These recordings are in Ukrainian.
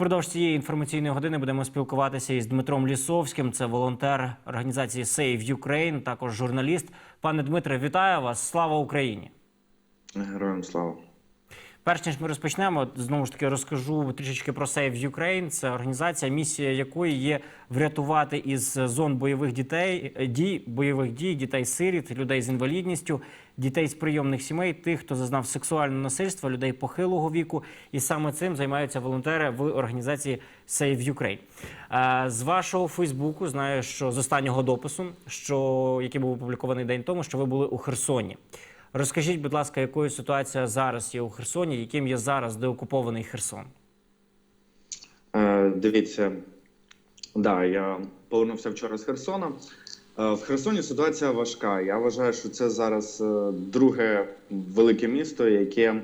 Впродовж цієї інформаційної години будемо спілкуватися із Дмитром Лісовським. Це волонтер організації Save Ukraine, також журналіст. Пане Дмитре, вітаю вас! Слава Україні! Героям слава. Перш ніж ми розпочнемо, знову ж таки розкажу трішечки про Save Ukraine. Це організація, місія якої є врятувати із зон бойових дітей е, дій, бойових дій, дітей сиріт, людей з інвалідністю, дітей з прийомних сімей, тих, хто зазнав сексуального насильства, людей похилого віку. І саме цим займаються волонтери в організації Save Ukraine. Е, З вашого Фейсбуку знаю, що з останнього допису, що який був опублікований день тому, що ви були у Херсоні. Розкажіть, будь ласка, якою ситуація зараз є у Херсоні, яким є зараз деокупований Херсон? Е, дивіться, да, я повернувся вчора з Херсона. Е, в Херсоні ситуація важка. Я вважаю, що це зараз е, друге велике місто, яке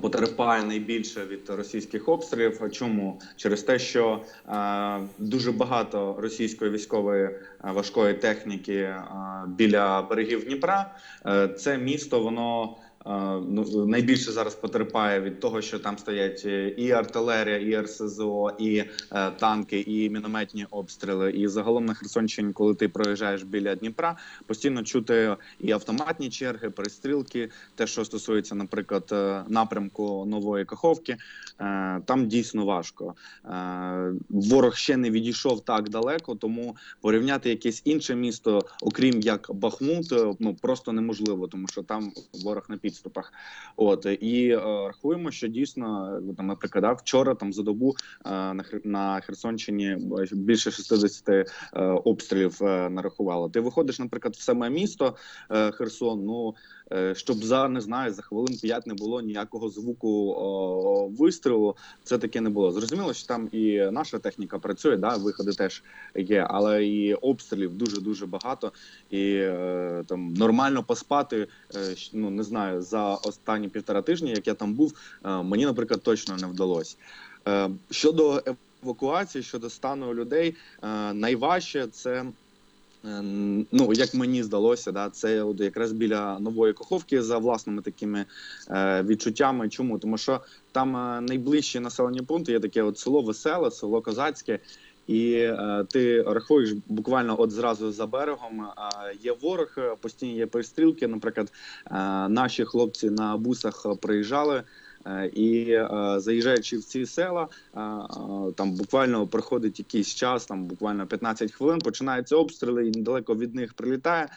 потерпає найбільше від російських обстрілів. Чому? Через те, що е, дуже багато російської військової е, важкої техніки е, біля берегів Дніпра. Е, це місто, воно. Ну, найбільше зараз потерпає від того, що там стоять е, і артилерія, і РСЗО, і е, танки, і мінометні обстріли. І загалом на Херсонщині, коли ти проїжджаєш біля Дніпра, постійно чути і автоматні черги, перестрілки. Те, що стосується, наприклад, е, напрямку нової Каховки, там дійсно важко. Ворог ще не відійшов так далеко, тому порівняти якесь інше місто, окрім як Бахмут, ну просто неможливо, тому що там ворог на підступах. От і е, рахуємо, що дійсно там, наприклад, да, вчора там за добу е, на на Херсонщині більше 60 е, обстрілів нарахувало. Ти виходиш, наприклад, в саме місто Херсон. Ну щоб за не знаю, за хвилин п'ять не було ніякого звуку о, вистрілу. Це таке не було. Зрозуміло, що там і наша техніка працює, да, виходи теж є, але і обстрілів дуже дуже багато. І е, там нормально поспати. е, ну не знаю, за останні півтора тижні, як я там був, е, мені, наприклад, точно не вдалося. Е, щодо евакуації, щодо стану людей, е, найважче це. Ну, як мені здалося, да, це от якраз біля нової каховки за власними такими е, відчуттями. Чому? Тому що там найближчі населені пункти є таке от село Веселе, село Козацьке, і е, ти рахуєш буквально от зразу за берегом. Е, є ворог, е, постійні є перестрілки. Наприклад, е, наші хлопці на бусах приїжджали. І заїжджаючи в ці села, там буквально проходить якийсь час, там буквально 15 хвилин, починаються обстріли, і недалеко від них прилітає.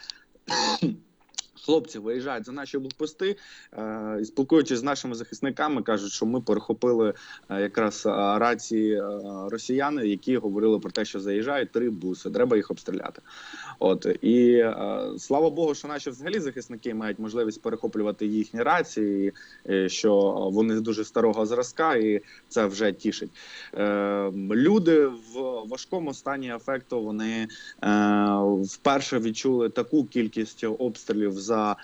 Хлопці виїжджають за наші блокпости е, і спілкуючись з нашими захисниками, кажуть, що ми перехопили е, якраз е, рації росіяни, які говорили про те, що заїжджають три буси, треба їх обстріляти. От і е, слава Богу, що наші взагалі захисники мають можливість перехоплювати їхні рації, е, що вони дуже старого зразка, і це вже тішить. Е, люди в важкому стані ефекту вони вперше відчули таку кількість обстрілів за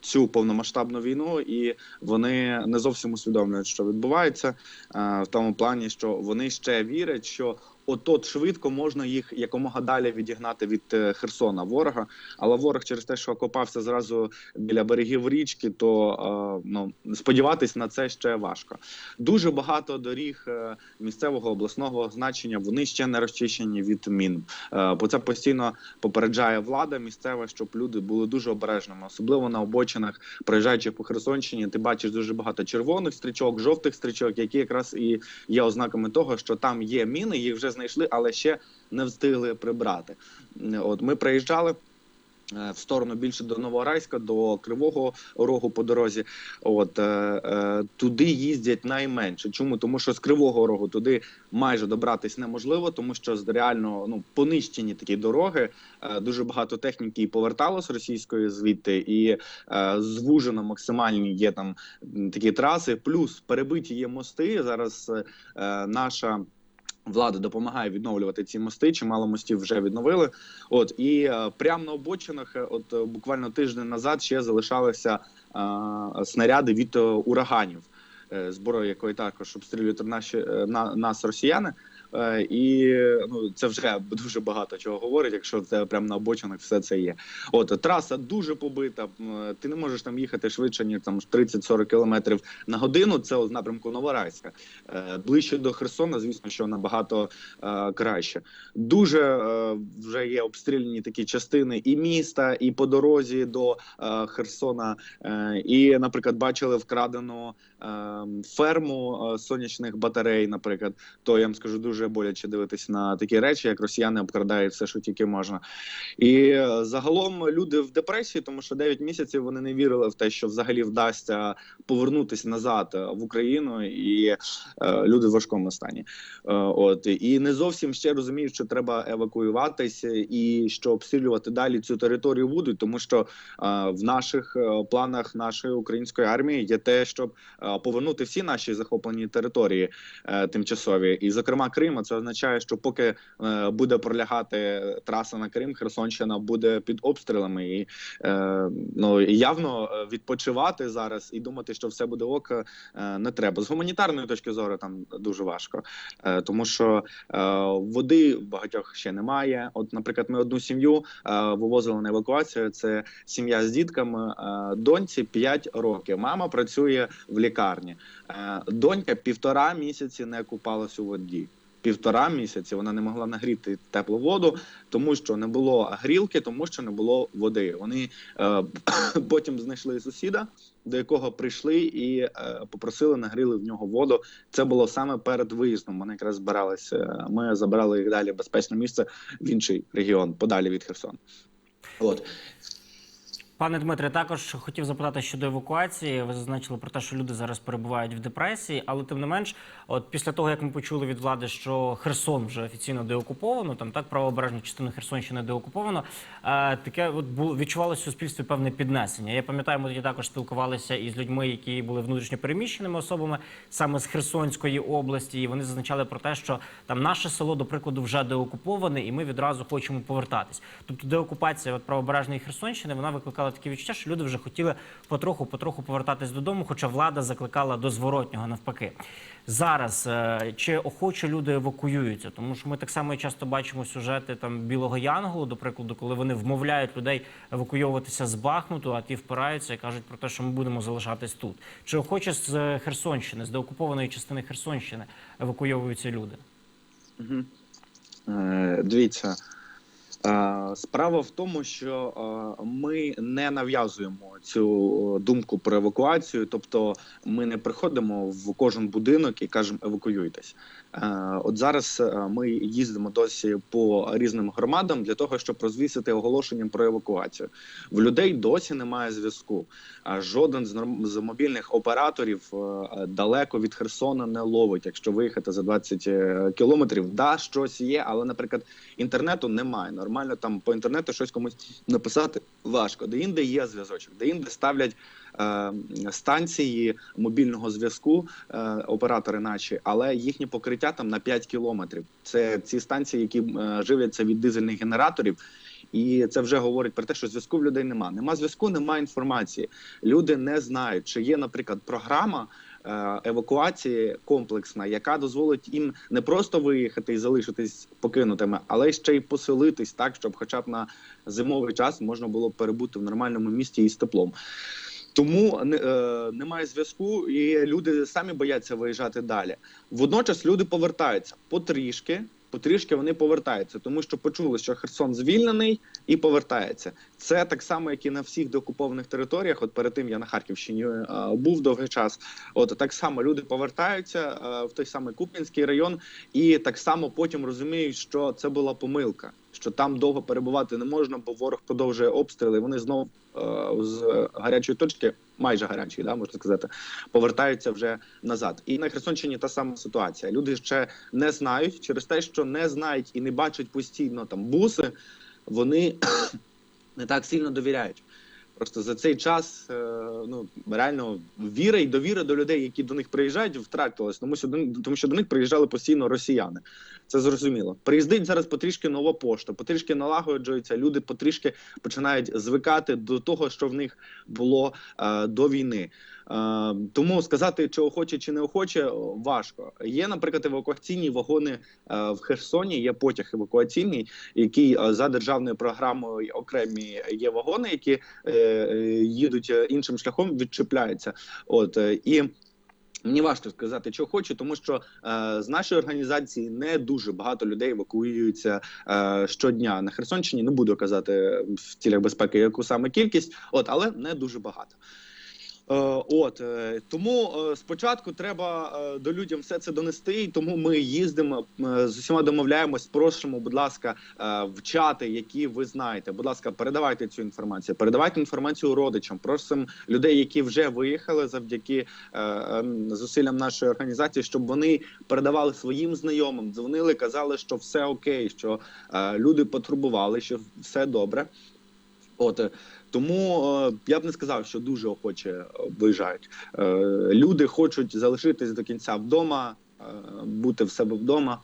цю повномасштабну війну, і вони не зовсім усвідомлюють, що відбувається в тому плані, що вони ще вірять, що. От швидко можна їх якомога далі відігнати від е, Херсона ворога. Але ворог через те, що окопався зразу біля берегів річки, то е, ну сподіватись на це ще важко. Дуже багато доріг е, місцевого обласного значення вони ще не розчищені від мін. Бо це постійно попереджає влада місцева, щоб люди були дуже обережними, особливо на обочинах, проїжджаючи по Херсонщині. Ти бачиш дуже багато червоних стрічок, жовтих стрічок, які якраз і є ознаками того, що там є міни, їх вже знайшли, але ще не встигли прибрати. От ми приїжджали. е, В сторону більше до Новорайська, до Кривого Рогу по дорозі. От е, е, туди їздять найменше. Чому? Тому що з Кривого Рогу туди майже добратись неможливо, тому що з- реально ну понищені такі дороги. Е, дуже багато техніки і повертало російської звідти, і е, звужено максимальні є там такі траси. Плюс перебиті є мости. Зараз е, наша. Влада допомагає відновлювати ці мости. Чимало мостів вже відновили. От і е, прямо на обочинах, е, от е, буквально тиждень назад, ще залишалися е, снаряди від е, ураганів, е, зброї якої також обстрілюють наші е, на нас росіяни. Е, І ну це вже дуже багато чого говорить, якщо це прямо на обочинах все це є. От траса дуже побита. Ти не можеш там їхати швидше ніж там 30-40 кілометрів на годину. Це з напрямку Новорайська. Е, Ближче до Херсона, звісно, що набагато е, краще. Дуже вже є обстріляні такі частини і міста, і по дорозі до Херсона. І, наприклад, бачили вкрадену е, ферму е, сонячних батарей. Наприклад, то я вам скажу дуже боляче дивитися на такі речі, як росіяни обкрадають все, що тільки можна. І е, загалом люди в депресії, тому що 9 місяців вони не вірили в те, що взагалі вдасться повернутися назад в Україну, і е, люди в важкому стані. От і не зовсім ще розуміють, що треба евакуюватися, і що обстрілювати далі цю територію будуть, тому що в наших планах нашої української армії є те, щоб повернути всі наші захоплені території е, тимчасові, і зокрема Крим. Це означає, що поки е, буде пролягати траса на Крим, Херсонщина буде під обстрілами, і е, ну явно е, відпочивати зараз і думати, що все буде ок, е, не треба. З гуманітарної точки зору там дуже важко, е, тому що е, води багатьох ще немає. От, наприклад, ми одну сім'ю е, вивозили на евакуацію. Це сім'я з дітками, е, доньці 5 років. Мама працює в лікарні. Е, Донька півтора місяці не купалась у воді. Півтора місяці вона не могла нагріти теплу воду, тому що не було грілки, тому що не було води. Вони е, потім знайшли сусіда, до якого прийшли і е, попросили нагріли в нього воду. Це було саме перед виїздом. Вони якраз збиралися. Ми забирали їх далі в безпечне місце в інший регіон, подалі від Херсона. От Пане Дмитре, також хотів запитати щодо евакуації. Ви зазначили про те, що люди зараз перебувають в депресії, але тим не менш, от після того як ми почули від влади, що Херсон вже офіційно деокуповано, там так правобережну частину Херсонщини деокуповано, е, таке от відчувалося в суспільстві певне піднесення. Я пам'ятаю, ми тоді також спілкувалися із людьми, які були внутрішньо переміщеними особами саме з Херсонської області, і вони зазначали про те, що там наше село, до прикладу, вже деокуповане, і ми відразу хочемо повертатись. Тобто деокупація от правобережної Херсонщини вона викликала таке відчуття, що люди вже хотіли потроху потроху повертатись додому, хоча влада закликала до зворотнього навпаки. Зараз е, чи охоче люди евакуюються, тому що ми так само часто бачимо сюжети там білого янголу, до прикладу, коли вони вмовляють людей евакуйовуватися з Бахмуту, а ті впираються і кажуть про те, що ми будемо залишатись тут. Чи охоче з е, Херсонщини, з деокупованої частини Херсонщини евакуйовуються люди? Е, Дивіться, справа в тому, що е, ми не нав'язуємо цю думку про евакуацію, тобто ми не приходимо в кожен будинок і кажемо евакуюйтесь. Е, От зараз е, ми їздимо досі по різним громадам для того, щоб розвісити оголошення про евакуацію. В людей досі немає зв'язку. Жоден з мобільних операторів е, далеко від Херсона не ловить. Якщо виїхати за 20 е, кілометрів, да, щось є, але, наприклад, інтернету немає. Нормально там по інтернету щось комусь написати важко. Де інде є зв'язочок, де інде ставлять е, станції мобільного зв'язку, е, оператори наші, але їхнє покриття там на 5 кілометрів. Це ці станції, які е, живляться від дизельних генераторів. І це вже говорить про те, що зв'язку в людей нема. Нема зв'язку, нема інформації. Люди не знають, чи є, наприклад, програма евакуації комплексна, яка дозволить їм не просто виїхати і залишитись покинутими, але ще й поселитись так, щоб, хоча б на зимовий час, можна було перебути в нормальному місті із теплом. Тому е, немає зв'язку, і люди самі бояться виїжджати далі. Водночас люди повертаються потрішки. Потрішки вони повертаються, тому що почули, що Херсон звільнений і повертається. Це так само, як і на всіх деокупованих територіях. От перед тим я на Харківщині е, був довгий час. От так само люди повертаються е, в той самий Куп'янський район, і так само потім розуміють, що це була помилка, що там довго перебувати не можна, бо ворог продовжує обстріли. Вони знов е, з гарячої точки, майже гарячої, да можна сказати, повертаються вже назад. І на Херсонщині та сама ситуація. Люди ще не знають через те, що не знають і не бачать постійно там буси. Вони не так сильно довіряють. Просто за цей час е, ну реально віра і довіра до людей, які до них приїжджають, втратилась. Тому що тому що до них приїжджали постійно росіяни. Це зрозуміло. Приїздить зараз потрішки нова пошта, потрішки налагоджується. Люди потрішки починають звикати до того, що в них було е, до війни. Е, тому сказати, чи охоче, чи не охоче, важко. Є, наприклад, евакуаційні вагони е, в Херсоні. Є потяг евакуаційний, який е, за державною програмою окремі є вагони, які е, е, їдуть е, іншим шляхом, відчіпляються. От е, і. Мені важко сказати, що хочу, тому що е, з нашої організації не дуже багато людей евакуюються е, щодня на Херсонщині. Не буду казати в цілях безпеки, яку саме кількість, от але не дуже багато. Е, от е, тому е, спочатку треба до людям все це донести, і тому ми їздимо з усіма домовляємось. Просимо, будь ласка, в чати, які ви знаєте. Будь ласка, передавайте цю інформацію, передавайте інформацію родичам. Просимо людей, які вже виїхали завдяки е, е, зусиллям нашої організації, щоб вони передавали своїм знайомим, дзвонили, казали, що все окей, що люди потурбували, що все добре. От тому е, я б не сказав, що дуже охоче виїжджають. Е, люди хочуть залишитись до кінця вдома, е, бути в себе вдома.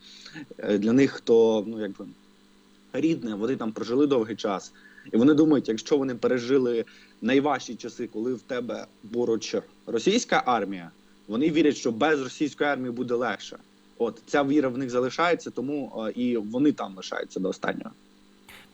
Для них то ну якби рідне, вони там прожили довгий час, і вони думають, якщо вони пережили найважчі часи, коли в тебе поруч російська армія, вони вірять, що без російської армії буде легше. От ця віра в них залишається, тому і вони там лишаються до останнього.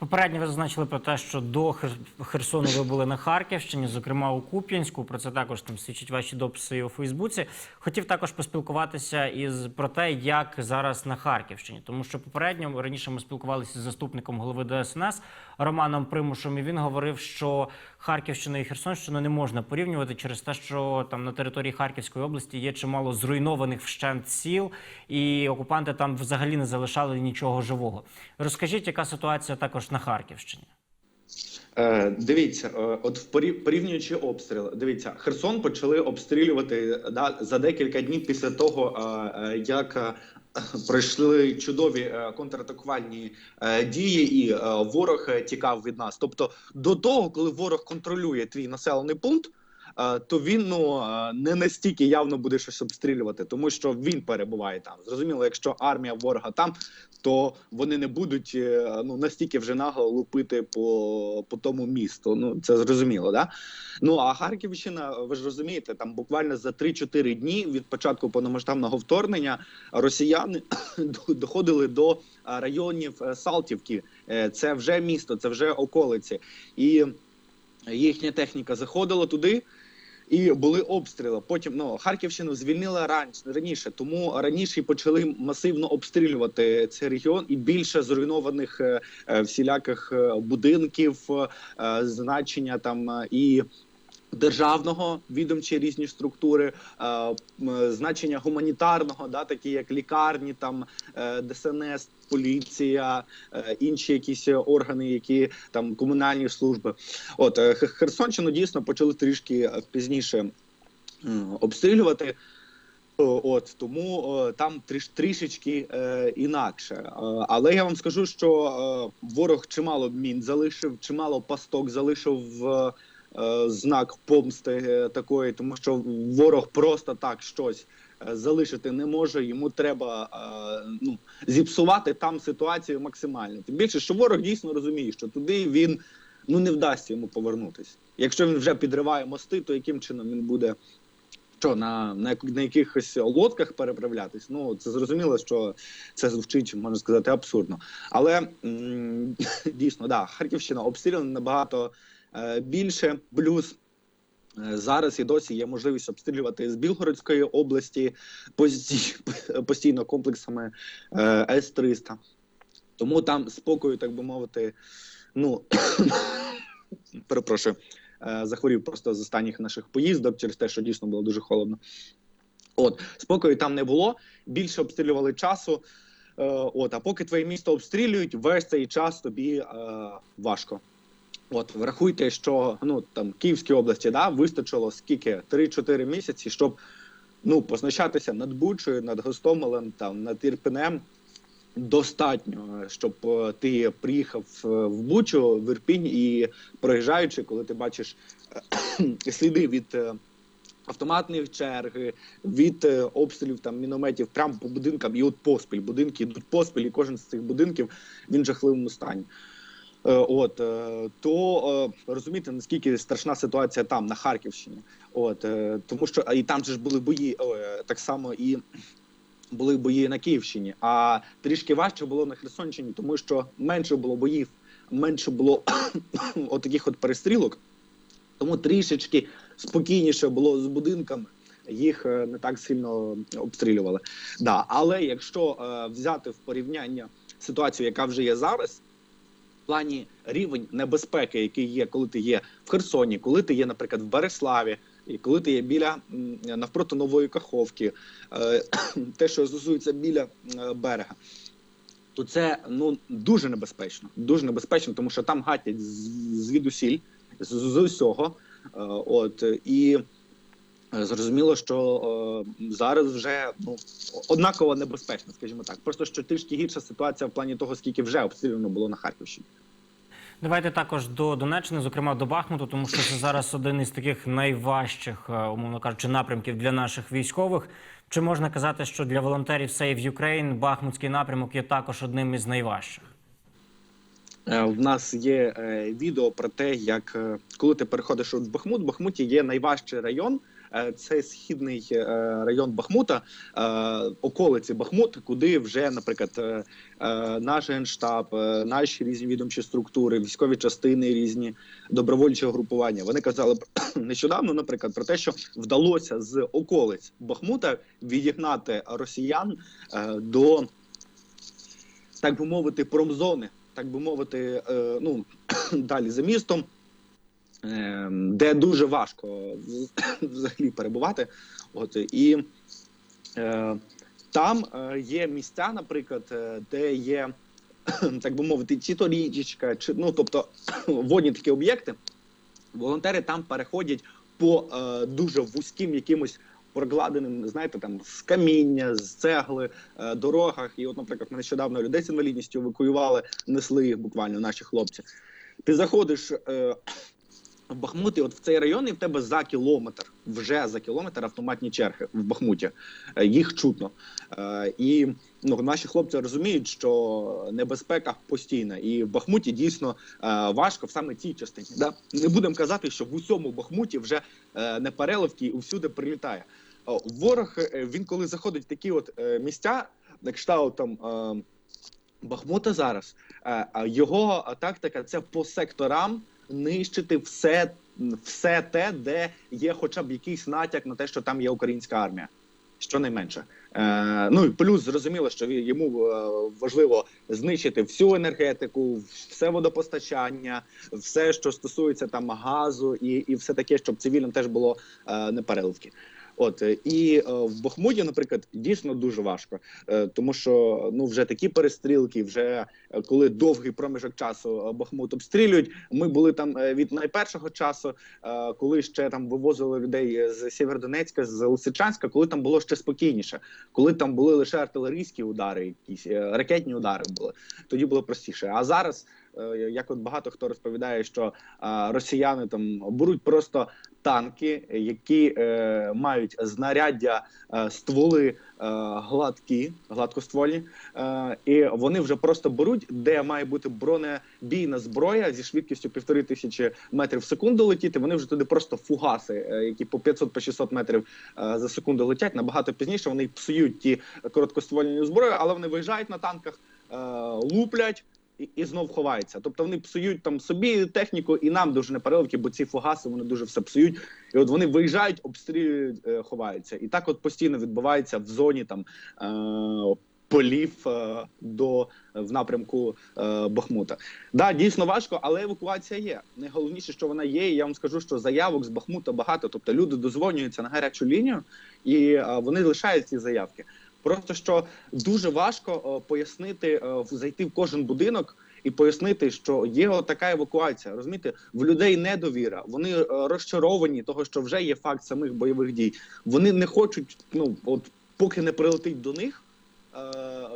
Попередньо ви зазначили про те, що до Хер- Херсону ви були на Харківщині, зокрема у Куп'янську. Про це також там свідчать ваші дописи у Фейсбуці. Хотів також поспілкуватися із про те, як зараз на Харківщині, тому що попередньо раніше ми спілкувалися з заступником голови ДСНС Романом Примушем. І він говорив, що Харківщину і Херсонщину не можна порівнювати через те, що там на території Харківської області є чимало зруйнованих вщент сіл, і окупанти там взагалі не залишали нічого живого. Розкажіть, яка ситуація також на Харківщині? Е, дивіться, е, от в порів- порівнюючи обстріл, дивіться, Херсон почали обстрілювати да, за декілька днів після того, е, як пройшли чудові контратакувальні дії, і ворог тікав від нас. Тобто, до того, коли ворог контролює твій населений пункт. То він ну не настільки явно буде щось обстрілювати, тому що він перебуває там. Зрозуміло, якщо армія ворога там, то вони не будуть е, ну настільки вже нагло лупити по, по тому місту. Ну це зрозуміло, да? Ну а Харківщина, ви ж розумієте, там буквально за 3-4 дні від початку повномасштабного вторгнення росіяни доходили до районів е, Салтівки. Е, Це вже місто, це вже околиці, і їхня техніка заходила туди. І були обстріли. Потім ну Харківщину звільнили раніше тому раніше почали масивно обстрілювати цей регіон, і більше зруйнованих е, е, всіляких е, будинків, значення там і. Державного відомчі різні структури, е, значення гуманітарного, да, такі як лікарні, там е, ДСНС, поліція, е, інші якісь органи, які там комунальні служби. От Херсонщину дійсно почали трішки пізніше обстрілювати. От тому о, там тріш, трішечки е, інакше. Але я вам скажу, що е, ворог чимало мін залишив, чимало пасток залишив е, е, знак помсти е, такої, тому що ворог просто так щось е, залишити не може. Йому треба е, ну, зіпсувати там ситуацію максимально. Тим більше, що ворог дійсно розуміє, що туди він ну не вдасться йому повернутися. Якщо він вже підриває мости, то яким чином він буде що на, на, на якихось лодках переправлятись? Ну це зрозуміло, що це звучить, можна сказати, абсурдно. Але м, дійсно, да, Харківщина обстріляна набагато е, більше. Плюс е, зараз і досі є можливість обстрілювати з Білгородської області постійно комплексами е, С-300. Тому там спокою, так би мовити, ну перепрошую, е, захворів просто з останніх наших поїздок через те, що дійсно було дуже холодно. От спокою там не було. Більше обстрілювали часу. Е, от, а поки твоє місто обстрілюють, весь цей час тобі е, важко. От, врахуйте, що ну там Київській області да, вистачило скільки 3-4 місяці, щоб ну позначатися над Бучою, над Гостомелем, там над Ірпенем. Достатньо, щоб е, ти приїхав е, в Бучу, в Ірпінь і проїжджаючи, коли ти бачиш е, сліди від автоматних черги, від обстрілів там мінометів прямо по будинкам, і от поспіль. Будинки йдуть поспіль, і кожен з цих будинків він в жахливому стані. Е, От е, то е, розумієте, наскільки страшна ситуація там на Харківщині. От тому що і там же ж були бої так само і були бої на Київщині. А трішки важче було на Херсонщині, тому що менше було боїв, менше було отаких от перестрілок. Тому трішечки спокійніше було з будинками. Їх не так сильно обстрілювали. Да, але якщо взяти в порівняння ситуацію, яка вже є зараз, плані рівень небезпеки, який є, коли ти є в Херсоні, коли ти є, наприклад, в Береславі, і коли ти є біля навпроти нової Каховки, е, те, що стосується біля е, берега, то це ну дуже небезпечно. Дуже небезпечно, тому що там гатять звідусіль, з, з усього. Е, От і зрозуміло, що е, зараз вже ну однаково небезпечно, скажімо так. Просто що трішки гірша ситуація в плані того, скільки вже обстріляно було на Харківщині. Давайте також до Донеччини, зокрема до Бахмуту, тому що це зараз один із таких найважчих, е, умовно кажучи, напрямків для наших військових. Чи можна казати, що для волонтерів Save Ukraine Бахмутський напрямок є також одним із найважчих? Е, В нас є е, відео про те, як е, коли ти переходиш в Бахмут, в Бахмуті є найважчий район. Це східний район Бахмута, околиці Бахмут, куди вже, наприклад, наш генштаб, наші різні відомчі структури, військові частини, різні добровольчі групування. Вони казали нещодавно, наприклад, про те, що вдалося з околиць Бахмута відігнати росіян до так би мовити, промзони, так би мовити, е, ну далі за містом, е, де дуже важко взагалі перебувати. От і е, там є місця, наприклад, де є, так би мовити, чи то річечка, чи ну тобто водні такі об'єкти. Волонтери там переходять по дуже вузьким якимось прокладеним, знаєте, там з каміння, з цегли, е, дорогах. І, от, наприклад, ми нещодавно людей з інвалідністю евакуювали, несли їх буквально наші хлопці. Ти заходиш е, в Бахмут, от в цей район, і в тебе за кілометр, вже за кілометр автоматні черги в Бахмуті. Е, їх чутно. Е, і ну, наші хлопці розуміють, що небезпека постійна, і в Бахмуті дійсно важко в саме цій частині. Да? Не будемо казати, що в усьому Бахмуті вже е, не переливки і всюди прилітає. Ворог е, він коли заходить в такі от е, місця, на кшталт там. Е, Бахмута зараз його тактика це по секторам нищити все, все те, де є хоча б якийсь натяк на те, що там є українська армія. Щонайменше. Е, ну і плюс зрозуміло, що йому е, важливо знищити всю енергетику, все водопостачання, все, що стосується там газу, і, і все таке, щоб цивільним теж було е, не переливки. От е, і е, в Бахмуті, наприклад, дійсно дуже важко, е, тому що ну вже такі перестрілки, вже коли довгий проміжок часу Бахмут обстрілюють. Ми були там від найпершого часу, коли ще там вивозили людей з Сєвєродонецька, з Лисичанська, коли там було ще спокійніше, коли там були лише артилерійські удари, якісь ракетні удари були. Тоді було простіше. А зараз, як от багато хто розповідає, що е, росіяни там беруть просто танки, які е, мають знаряддя, е, стволи е, гладкі, гладкоствольні, е, і вони вже просто беруть, де має бути бронебійна зброя зі швидкістю півтори тисячі метрів в секунду летіти. Вони вже туди просто фугаси, е, які по 500 по 600 метрів е, за секунду летять. Набагато пізніше вони псують ті короткоствольні зброї, але вони виїжджають на танках, е, луплять і, і знов ховаються. Тобто вони псують там собі техніку, і нам дуже непереливки, бо ці фугаси вони дуже все псують. І от вони виїжджають, обстрілюють, е, ховаються. І так от постійно відбувається в зоні там. Е, Полів е, до в напрямку е, Бахмута. Да, дійсно важко, але евакуація є. Найголовніше, що вона є. І я вам скажу, що заявок з Бахмута багато. Тобто люди дозвонюються на гарячу лінію і е, вони лишають ці заявки. Просто що дуже важко е, пояснити, е, зайти в кожен будинок і пояснити, що є така евакуація. Розумієте, в людей недовіра. Вони е, розчаровані того, що вже є факт самих бойових дій. Вони не хочуть, ну от поки не прилетить до них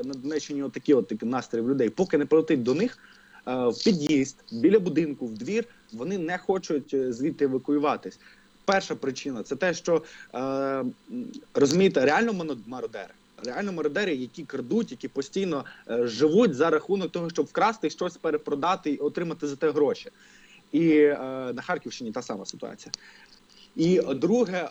на Донеччині такі от такі настрій людей, поки не прилетить до них. В під'їзд біля будинку, в двір вони не хочуть звідти евакуюватись. Перша причина це те, що е, розумієте, реально мародери. Реально мародери, які крадуть, які постійно е, живуть за рахунок того, щоб вкрасти щось перепродати і отримати за те гроші. І е, на Харківщині та сама ситуація. І друге, е,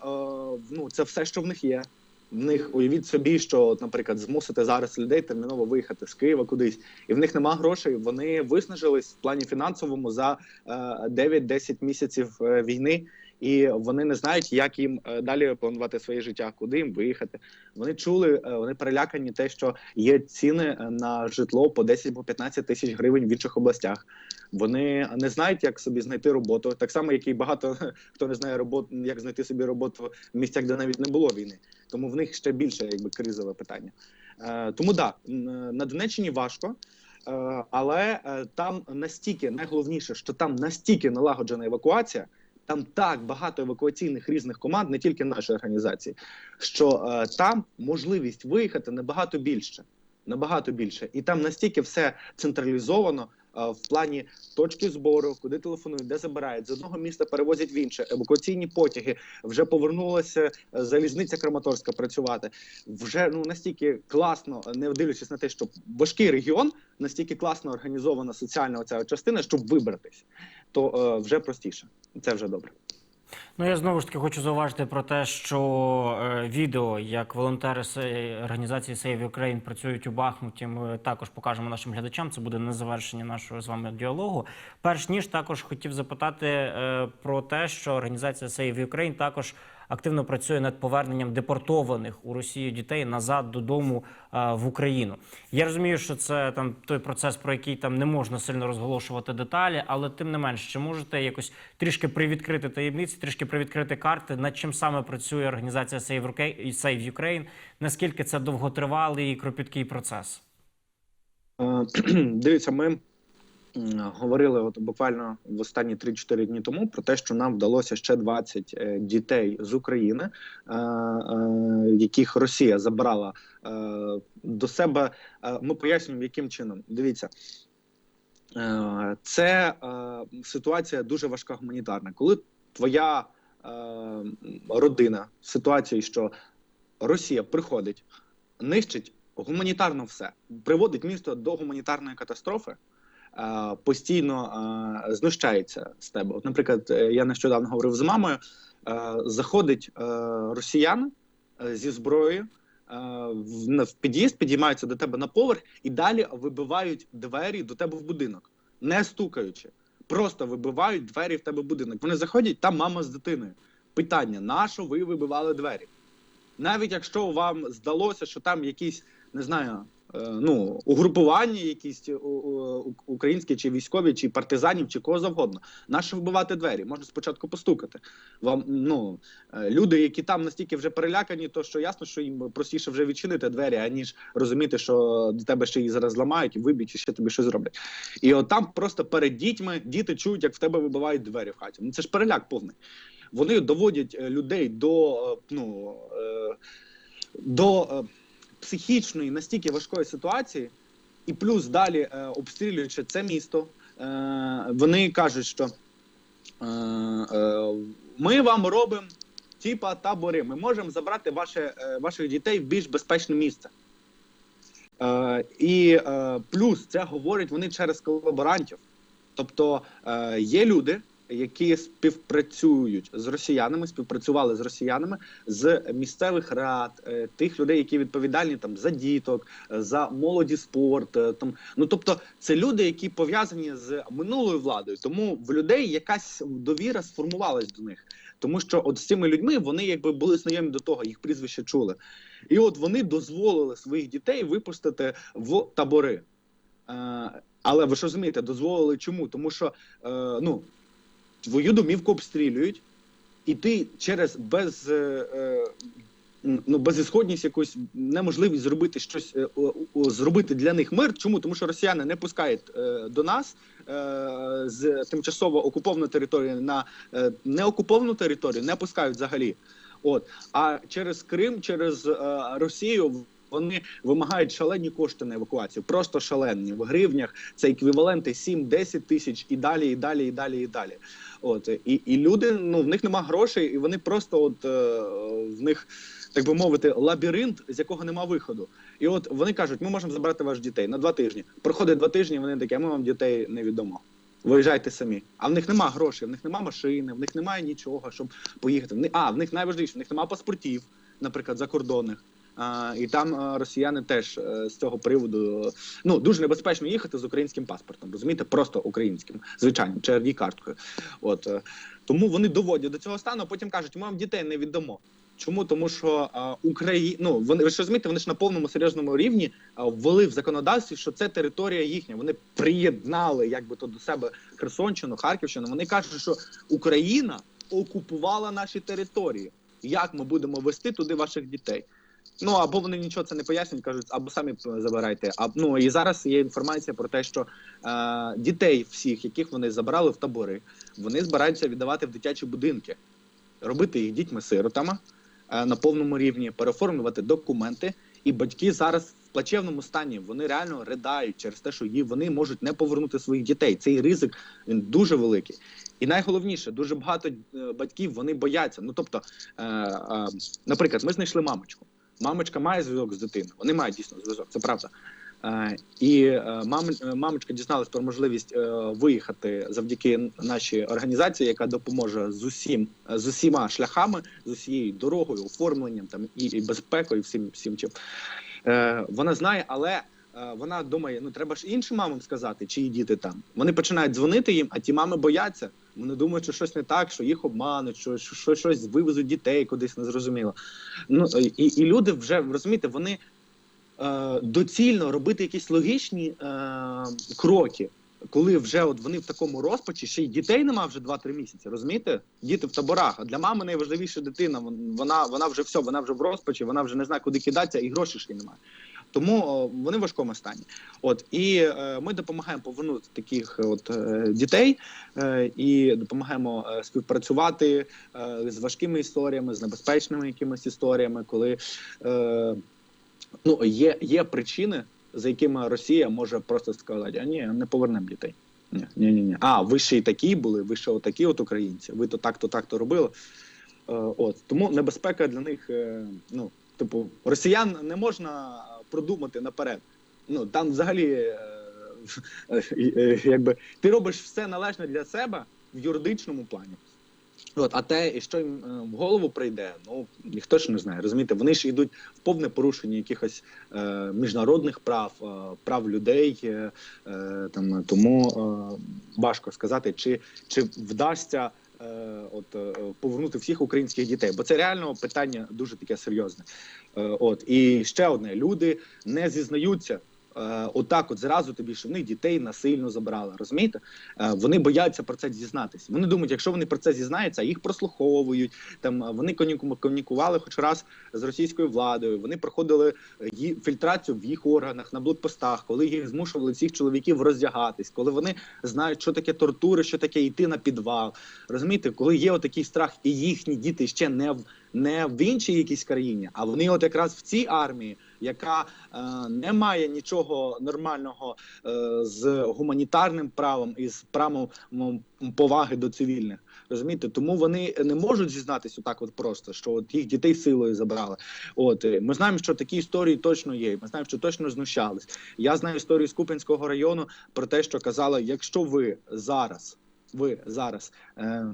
ну це все, що в них є. В них уявіть собі, що, наприклад, змусити зараз людей терміново виїхати з Києва кудись, і в них нема грошей. Вони виснажились в плані фінансовому за е, 9-10 місяців е, війни, і вони не знають, як їм е, далі планувати своє життя, куди їм виїхати. Вони чули, е, вони перелякані те, що є ціни е, на житло по 10-15 тисяч гривень в інших областях. Вони не знають, як собі знайти роботу, так само, як і багато хто не знає роботу, як знайти собі роботу в місцях, де навіть не було війни. Тому в них ще більше якби кризове питання. Тому да, на Донеччині важко. Але там настільки найголовніше, що там настільки налагоджена евакуація, там так багато евакуаційних різних команд, не тільки нашої організації, що е, там можливість виїхати набагато більше. Набагато більше, і там настільки все централізовано в плані точки збору, куди телефонують, де забирають з одного міста перевозять в інше. Евакуаційні потяги вже повернулася е, залізниця Краматорська працювати. Вже ну настільки класно, не дивлячись на те, що важкий регіон, настільки класно організована соціальна оця частина, щоб вибратись, то е, вже простіше. Це вже добре. Ну я знову ж таки хочу зауважити про те, що е, відео, як волонтери організації Save Ukraine працюють у Бахмуті, ми також покажемо нашим глядачам. Це буде на завершення нашого з вами діалогу. Перш ніж також хотів запитати е, про те, що організація Save Ukraine також активно працює над поверненням депортованих у Росію дітей назад додому в Україну. Я розумію, що це там той процес, про який там не можна сильно розголошувати деталі, але тим не менш, чи можете якось трішки привідкрити таємниці, трішки привідкрити карти, над чим саме працює організація Save Ukraine, наскільки це довготривалий і кропіткий процес? Е, Дивіться, ми говорили от буквально в останні 3-4 дні тому про те, що нам вдалося ще 20 е, дітей з України, е, е, яких Росія забрала до себе. Ми пояснюємо, яким чином. Дивіться. Це ситуація дуже важка гуманітарна. Коли твоя родина в ситуації, що Росія приходить, нищить гуманітарно все, приводить місто до гуманітарної катастрофи, постійно е, знущається з тебе. От, наприклад, е, я нещодавно говорив з мамою. е, Заходить е, росіян е, зі зброєю. е, В під'їзд підіймаються до тебе на поверх і далі вибивають двері до тебе в будинок, не стукаючи. Просто вибивають двері в тебе в будинок. Вони заходять, там мама з дитиною. Питання: на що ви вибивали двері? навіть якщо вам здалося, що там якісь не знаю, е, ну угрупування, якісь е, українські чи військові, чи партизанів, чи кого завгодно, нащо вибивати двері? Можна спочатку постукати. Вам ну е, люди, які там настільки вже перелякані, то що ясно, що їм простіше вже відчинити двері, аніж розуміти, що до тебе ще її зараз зламають, виб'ють і ще тобі щось зроблять. І от там просто перед дітьми діти чують, як в тебе вибивають двері в хаті. Ну це ж переляк повний. Вони доводять е, людей до е, ну е, до е, психічної настільки важкої ситуації, і плюс далі е, обстрілюючи це місто, е, вони кажуть, що е, е, ми вам робимо типа табори. Ми можемо забрати ваше, е, ваших дітей в більш безпечне місце. Е, і е, плюс це говорять вони через колаборантів. Тобто е, є люди, які співпрацюють з росіянами, співпрацювали з росіянами з місцевих рад, е, тих людей, які відповідальні там за діток, е, за молоді спорт. е, Там ну тобто, це люди, які пов'язані з минулою владою. Тому в людей якась довіра сформувалась до них. Тому що от з цими людьми вони якби були знайомі до того, їх прізвище чули. І от вони дозволили своїх дітей випустити в табори. Але ви ж розумієте, дозволили чому? Тому що е, ну, твою домівку обстрілюють, і ти через без, е, е, ну, безісходність якусь неможливість зробити щось е, зробити для них мир. Чому? Тому що росіяни не пускають до нас з тимчасово окупованої території на неокуповану територію, не пускають взагалі. От а через Крим, через Росію вони вимагають шалені кошти на евакуацію, просто шалені в гривнях. Це еквіваленти 7-10 тисяч і далі, і далі, і далі, і далі. От і, і люди, ну в них нема грошей, і вони просто от е, в них, так би мовити, лабіринт, з якого нема виходу. І от вони кажуть, ми можемо забрати ваших дітей на два тижні. Проходить два тижні, вони такі, а ми вам дітей не відомо. Виїжджайте самі. А в них нема грошей, в них нема машини, в них немає нічого, щоб поїхати. А, в них найважливіше, в них нема паспортів, наприклад, закордонних. І там росіяни теж е, з цього приводу ну дуже небезпечно їхати з українським паспортом, розумієте, просто українським, звичайним, crd карткою. От е, тому вони доводять до цього стану, а потім кажуть, ми вам дітей не віддамо. Чому? Тому що Україна, ну вони ви ж розумієте, вони ж на повному серйозному рівні ввели в законодавстві, що це територія їхня. Вони приєднали якби то до себе Херсонщину, Харківщину. Вони кажуть, що Україна окупувала наші території. Як ми будемо вести туди ваших дітей? Ну або вони нічого це не пояснюють, кажуть, або самі забирайте. А ну і зараз є інформація про те, що е, дітей всіх, яких вони забрали в табори, вони збираються віддавати в дитячі будинки, робити їх дітьми-сиротами е, на повному рівні, переоформлювати документи. І батьки зараз в плачевному стані вони реально ридають через те, що її вони можуть не повернути своїх дітей. Цей ризик він дуже великий. І найголовніше, дуже багато е, батьків вони бояться. Ну тобто, е, е, наприклад, ми знайшли мамочку. Мамочка має зв'язок з дитиною. Вони мають дійсно зв'язок, це правда. Е, і е, мам, е, мамочка дізналась про можливість виїхати завдяки нашій організації, яка допоможе з усім з усіма шляхами, з усією дорогою, оформленням там і, і безпекою, всім всім чим. Вона знає, але вона думає: ну треба ж іншим мамам сказати, чиї діти там. Вони починають дзвонити їм, а ті мами бояться. Вони думають, що щось не так, що їх обмануть, що, що, що щось вивезуть дітей кудись незрозуміло. Ну і, і люди вже розумієте, вони е, доцільно робити якісь логічні е, кроки. Коли вже от вони в такому розпачі, ще й дітей нема вже 2-3 місяці, розумієте? Діти в таборах. А для мами найважливіше дитина. Вона, вона вже все, вона вже в розпачі, вона вже не знає, куди кидатися, і грошей ще й немає. Тому о, вони в важкому стані. От і е, ми допомагаємо повернути таких от е, дітей е, і допомагаємо е, співпрацювати е, з важкими історіями, з небезпечними якимись історіями, коли е, ну є, є причини, за якими Росія може просто сказати: а ні, не повернемо дітей. Ні, ні, ні, ні. А ви ще й такі були, ви ще отакі от українці, ви то так, то так то робили. Е, от тому небезпека для них, е, ну типу, росіян не можна продумати наперед. Ну там взагалі, е, е, е, якби ти робиш все належне для себе в юридичному плані. От, а те, що їм в голову прийде, ну ніхто ж не знає. Розумієте, вони ж йдуть в повне порушення якихось е, міжнародних прав, е, прав людей. Е, там тому е, важко сказати, чи, чи вдасться от е, повернути всіх українських дітей, бо це реально питання дуже таке серйозне. Е, от і ще одне: люди не зізнаються. Е, Отак, от зразу тобі, що в дітей насильно забрали. Розумієте? Е, Вони бояться про це дізнатися. Вони думають, якщо вони про це зізнаються, їх прослуховують. Там е, вони комуніку- комунікували хоч раз з російською владою. Вони проходили фільтрацію в їх органах на блокпостах, коли їх змушували цих чоловіків роздягатись, коли вони знають, що таке тортури, що таке йти на підвал. Розумієте, коли є отакий страх, і їхні діти ще не в не в іншій якійсь країні, а вони от якраз в цій армії, яка е, не має нічого нормального е, з гуманітарним правом і з правом поваги до цивільних. Розумієте, тому вони не можуть зізнатися так, от просто що от їх дітей силою забрали. От е, ми знаємо, що такі історії точно є. Ми знаємо, що точно знущались. Я знаю історію з Купенського району про те, що казали, якщо ви зараз, ви зараз. Е,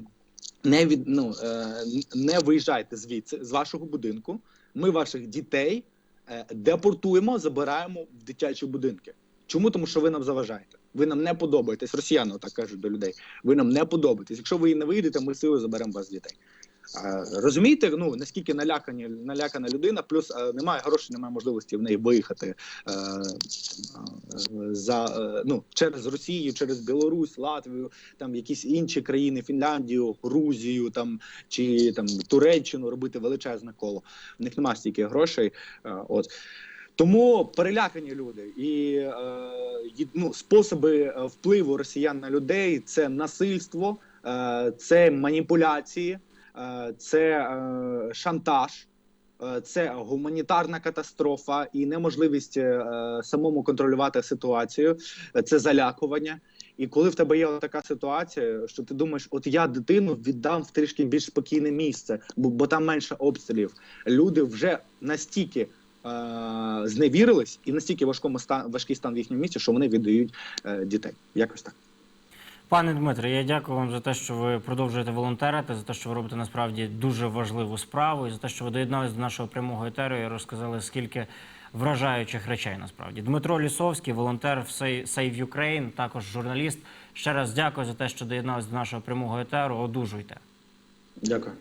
не від ну е, не виїжджайте звідси з вашого будинку. Ми ваших дітей депортуємо, забираємо в дитячі будинки. Чому? Тому що ви нам заважаєте. Ви нам не подобаєтесь. Росіяни так кажуть до людей. Ви нам не подобаєтесь. Якщо ви не вийдете, ми силою заберемо вас дітей. Розумієте, ну наскільки налякані налякана людина, плюс е, немає грошей, немає можливості в неї виїхати е, е, за ну через Росію, через Білорусь, Латвію, там якісь інші країни, Фінляндію, Грузію, там чи там Туреччину робити величезне коло. В них немає стільки грошей. От. Тому перелякані люди і е, ну, способи впливу росіян на людей це насильство, е, це маніпуляції, це е, шантаж. е, це гуманітарна катастрофа і неможливість е, самому контролювати ситуацію, е, це залякування. І коли в тебе є така ситуація, що ти думаєш, от я дитину віддам в трішки більш спокійне місце, бо, бо там менше обстрілів. Люди вже настільки е, зневірились і настільки важкому стан, важкий стан в їхньому місці, що вони віддають е, дітей. Якось так. Пане Дмитре, я дякую вам за те, що ви продовжуєте волонтерити, за те, що ви робите насправді дуже важливу справу, і за те, що ви доєдналися до нашого прямого етеру і розказали, скільки вражаючих речей насправді. Дмитро Лісовський, волонтер в Save Ukraine, також журналіст. Ще раз дякую за те, що доєдналися до нашого прямого етеру. Одужуйте. Дякую.